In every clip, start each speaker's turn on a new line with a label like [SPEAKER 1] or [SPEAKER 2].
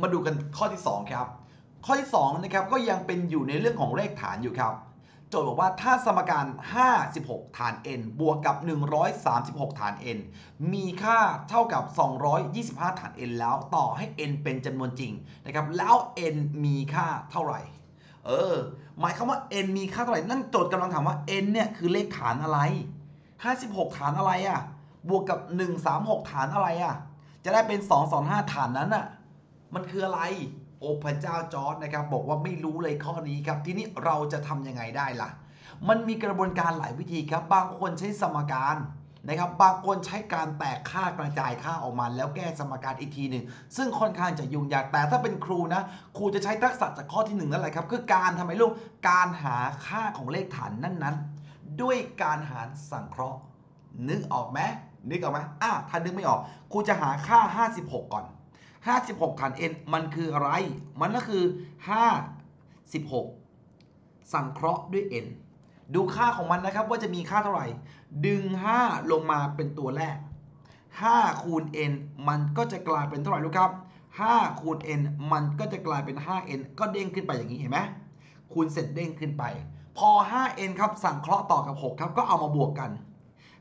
[SPEAKER 1] มาดูกันข้อที่ 2 ครับ ข้อที่2นะครับก็ยังเป็นอยู่ในเรื่องของเลขฐานอยู่ครับโจทย์บอกว่าถ้าสมการ 56 ฐาน n บวกกับ 136 ฐาน n มีค่าเท่ากับ 225 ฐาน n แล้วต่อให้ n เป็นจำนวนจริงนะครับ แล้ว n มีค่าเท่าไหร่ เออ หมายควาว่า n มีค่าเท่าไหร่ นั่นโจทย์กำลังถามว่า n เนี่ยคือเลขฐานอะไร 56 ฐานอะไรอะ่ะ บวกกับ 136 ฐานอะไรอะ่ะ จะได้เป็น 225 ฐานนั้นอะ มันคืออะไร โอ้พระเจ้าจอร์ดนะครับ บอกว่าไม่รู้เลยข้อนี้ครับ ทีนี้เราจะทำยังไงได้ล่ะ มันมีกระบวนการหลายวิธีครับ บางคนใช้สมการนะครับ บางคนใช้การแตกค่ากระจายค่าออกมา แล้วแก้สมการอีกทีหนึ่ง ซึ่งค่อนข้างจะยุ่งยาก แต่ถ้าเป็นครูนะ ครูจะใช้ทักษะจากข้อที่หนึ่งนั่นแหละครับ คือการทำไมลูก การหาค่าของเลขฐานนั้นๆ ด้วยการหารสังเคราะห์ นึกออกไหมนึกออกไหมอะถ้านึกไม่ออก ครูจะหาค่า 56 ก่อน 56ฐาน n มันคืออะไร มันก็คือ 56 สังเคราะห์ด้วย n ดูค่าของมันนะครับว่าจะมีค่าเท่าไหร่ ดึง 5 ลงมาเป็นตัวแรก 5 คูณ n มันก็จะกลายเป็นเท่าไหร่ลูกครับ 5 คูณ n มันก็จะกลายเป็น 5n ก็เด้งขึ้นไปอย่างนี้เห็นไหมคูณเสร็จเด้งขึ้นไป พอ 5n ครับสังเคราะห์ต่อกับ 6 ครับ ก็เอามาบวกกัน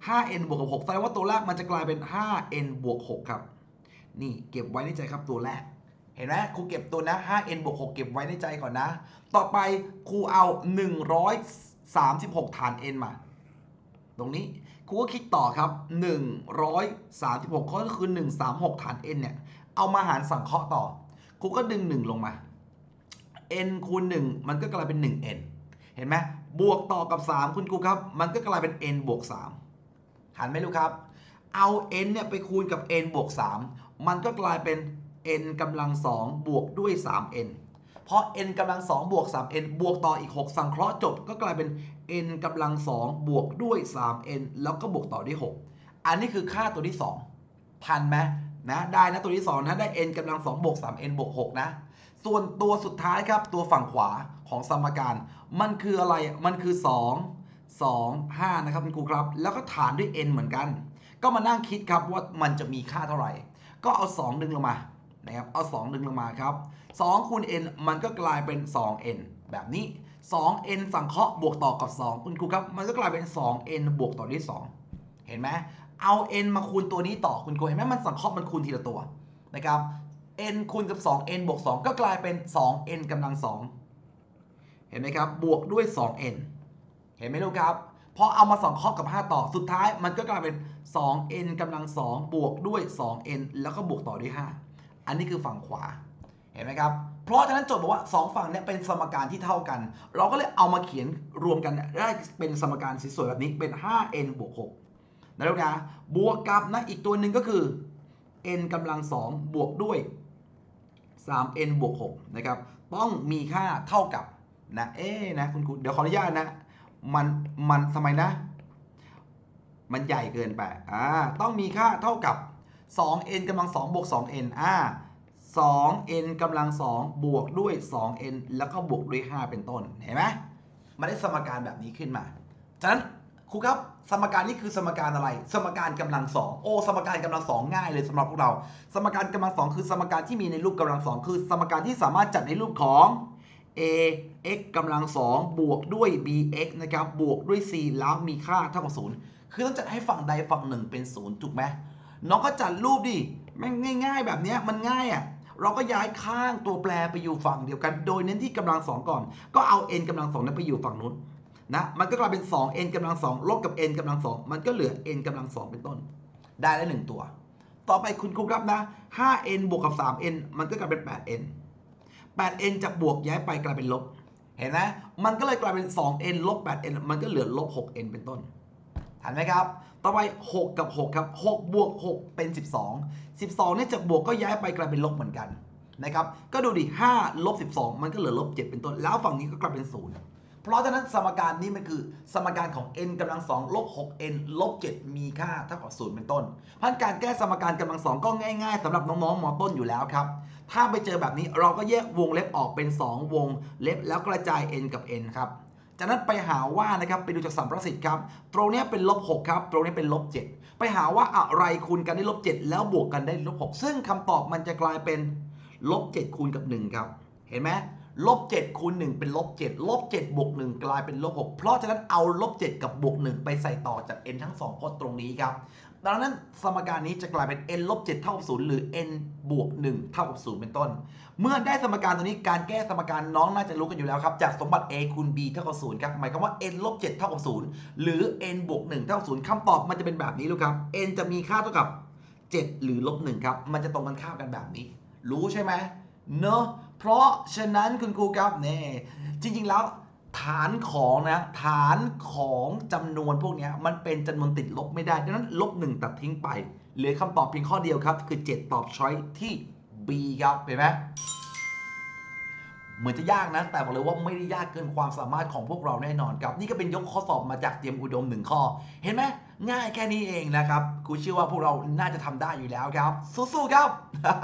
[SPEAKER 1] 5n บวกกับ6แสดงว่าตัวแรกมันจะกลายเป็น 5n บวก 6 ครับ นี่เก็บไว้ในใจครับตัวแรก เห็นไหมครูเก็บตัวนะ 5n บวก6เก็บไว้ในใจก่อนนะ ต่อไปครูเอา 136 ฐาน n มา ตรงนี้ครูก็คิดต่อครับ 136 ก็คือ 136 ฐาน n เนี่ย เอามาหารสังเคราะห์ต่อครูก็ดึง 1 ลงมา n คูณ 1 มันก็กลายเป็น 1n เห็นไหมบวกต่อกับ 3 คุณครูครับ มันก็กลายเป็น n บวก3หันไหมลูกครับ เอา n เนี่ยไปคูณกับ n บวก3 มันก็กลายเป็น n กำลัง2บวกด้วย 3n เพราะ n กำลัง2บวก 3n บวกต่ออีก 6 สังเคราะห์จบก็กลายเป็น n กำลัง2บวกด้วย 3n แล้วก็บวกต่อด้วย 6 อันนี้คือค่าตัวที่2ทันไหมนะได้นะตัวที่ 2 นะได้ n กำลัง2บวก 3n บวก 6 นะ ส่วนตัวสุดท้ายครับตัวฝั่งขวาของสมการ มันคืออะไรมันคือ 2 2 5 นะครับคุณครูครับ แล้วก็ฐานด้วย n เหมือนกัน ก็มานั่งคิดครับว่ามันจะมีค่าเท่าไหร่ ก็เอา 2 ดึงลงมานะครับเอา 2 ดึงลงมาครับ2คูณ n มันก็กลายเป็น 2n แบบนี้ 2n สังเคราะห์บวกต่อกับ 2 คุณครูครับ มันก็กลายเป็น 2n บวกต่อด้วย 2 เห็นไหมเอา n มาคูณตัวนี้ต่อคุณครูเห็นไหมมันสังเคราะห์มันคูณทีละตัวนะครับ n คูณกับ 2n บวก 2 ก็กลายเป็น 2n กำลัง 2 เห็นไหมครับ บวกด้วย 2n เห็นไหมลูกครับ พอเอามาสังเคราะห์กับ 5 ต่อ สุดท้ายมันก็กลายเป็น 2n กำลัง 2 บวกด้วย 2n แล้วก็บวกต่อด้วย 5 อันนี้คือฝั่งขวา เห็นไหมครับ เพราะฉะนั้นโจทย์บอกว่า 2 ฝั่งเนี้เป็นสมการที่เท่ากัน เราก็เลยเอามาเขียนรวมกันได้เป็นสมการสวยๆแบบนี้เป็น 5n บวก6นะลูกนะ บวกกับนะอีกตัวหนึ่งก็คือ n กำลัง 2 บวกด้วย 3n บวก6นะครับ ต้องมีค่าเท่ากับนะ เอ๊นะคุณครูเดี๋ยวขออนุญาตนะ มัน มันทำไมนะ มันใหญ่เกินไปอ่าต้องมีค่าเท่ากับ 2n กำลัง2บวก 2n อ่า 2n กำลัง 2 บวกด้วย 2n แล้วก็บวกด้วย 5 เป็นต้น เห็นไหมมันได้สมการแบบนี้ขึ้นมา ฉะนั้นครูครับ สมการนี้คือสมการอะไร สมการกำลังสองโอ้สมการกำลังสองง่ายเลยสำหรับพวกเรา สมการกำลังสองคือสมการที่มีในรูปกำลังสองคือ สมการที่สามารถจัดในรูปของ a x กำลังสองบวกด้วย b x นะครับบวกด้วย c แล้วมีค่าเท่ากับศูนย์ คือต้องจัดให้ฝั่งใดฝั่งหนึ่งเป็นศูนย์ถูกไหมน้องก็จัดรูปดิแม่งง่าย ๆ แบบนี้มันง่ายอะเราก็ย้ายข้างตัวแปรไปอยู่ฝั่งเดียวกัน โดยเน้นที่กำลังสองก่อน ก็เอา n กำลังสองนั้นไปอยู่ฝั่งนู้นนะมันก็กลายเป็น 2n กำลัง2ลบกับ n กำลัง2มันก็เหลือ n กำลัง2เป็นต้น ได้แล้วหนึ่งตัว ต่อไปคุณครูครับนะ 5n บวกกับ 3n มันก็กลายเป็น 8n 8n จากบวกย้ายไปกลายเป็นลบ เห็นไหมมันก็เลยกลายเป็น 2n ลบ 8n มันก็เหลือลบ 6n เป็นต้น ทันไหมครับ ต่อไป 6 กับ 6 ครับ 6 บวก 6 เป็น 12 12เนี่ยจากบวกก็ย้ายไปกลายเป็นลบเหมือนกันนะครับ ก็ดูดิ 5 ลบ 12 มันก็เหลือลบ 7 เป็นต้น แล้วฝั่งนี้ก็กลายเป็น 0 เพราะฉะนั้นสมการนี้มันคือสมการของ n กำลัง2ลบ 6n ลบ 7 มีค่าเท่ากับ 0 เป็นต้นพันการแก้สมการกำลังสองก็ง่าย ๆสำหรับน้องๆมต้นอยู่แล้วครับ ถ้าไปเจอแบบนี้เราก็แยกวงเล็บออกเป็น 2 วงเล็บแล้วกระจาย n กับ n ครับ จากนั้นไปหาว่านะครับไปดูจากสัมประสิทธิ์ครับ ตรงนี้เป็นลบ6ครับ ตรงนี้เป็นลบ7ไปหาว่าอะไรคูณกันได้ลบ7แล้วบวกกันได้ลบ6ซึ่งคำตอบมันจะกลายเป็นลบ7คูณกับ1ครับ เห็นไหมลบ7คูณ1เป็นลบ7ลบ7บวก1กลายเป็นลบ6เพราะฉะนั้นเอาลบ7กับบวก1ไปใส่ต่อจาก n ทั้ง2ก็ตรงนี้ครับ ดังนั้นสมการนี้จะกลายเป็น n ลบ7เท่ากับ0หรือ n บวก1เท่ากับ0เป็นต้น เมื่อได้สมการตัวนี้การแก้สมการน้องน่าจะรู้กันอยู่แล้วครับ จากสมบัติ a คูณ b เท่ากับ0ครับหมายความว่า n ลบ7เท่ากับ0หรือ n บวก1เท่ากับ0คำตอบมันจะเป็นแบบนี้ลูกครับ n จะมีค่าเท่ากับ 7 หรือลบ1ครับมันจะตรงกันข้ามกันแบบนี้ รู้ใช่ไหมเนอะเพราะฉะนั้นคุณครูครับเน่จริง ๆ แล้ว ฐานของนะฐานของจำนวนพวกนี้มันเป็นจำนวนติดลบไม่ได้ดังนั้นลบหนึ่งตัดทิ้งไปเหลือคำตอบเพียงข้อเดียวครับ คือ 7 ตอบช้อยที่ B ครับเห็นไหมเหมือนจะยากนะ แต่บอกเลยว่าไม่ได้ยากเกินความสามารถของพวกเราแน่นอนครับ นี่ก็เป็นยกข้อสอบมาจากเตรียมอุดมหนึ่งข้อ เห็นไหมง่ายแค่นี้เองนะครับครูเชื่อว่าพวกเราน่าจะทำได้อยู่แล้วครับ สู้ๆครับ